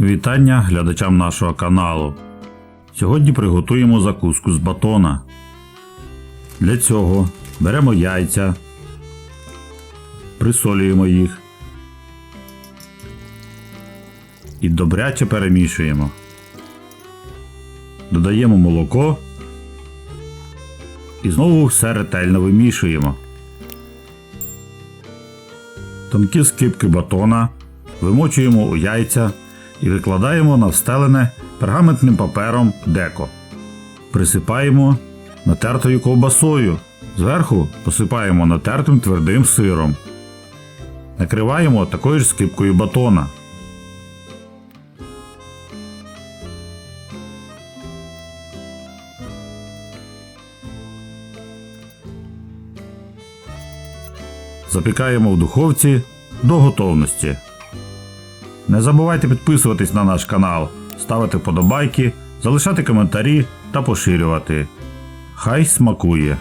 Вітання глядачам нашого каналу. Сьогодні приготуємо закуску з батона. Для цього беремо яйця, присолюємо їх і добряче перемішуємо. Додаємо молоко і знову все ретельно вимішуємо. Тонкі скибки батона вимочуємо у яйця і викладаємо на встелене пергаментним папером деко. Присипаємо натертою ковбасою. Зверху посипаємо натертим твердим сиром. Накриваємо такою ж скибкою батона. Запікаємо в духовці до готовності. Не забувайте підписуватись на наш канал, ставити вподобайки, залишати коментарі та поширювати. Хай смакує!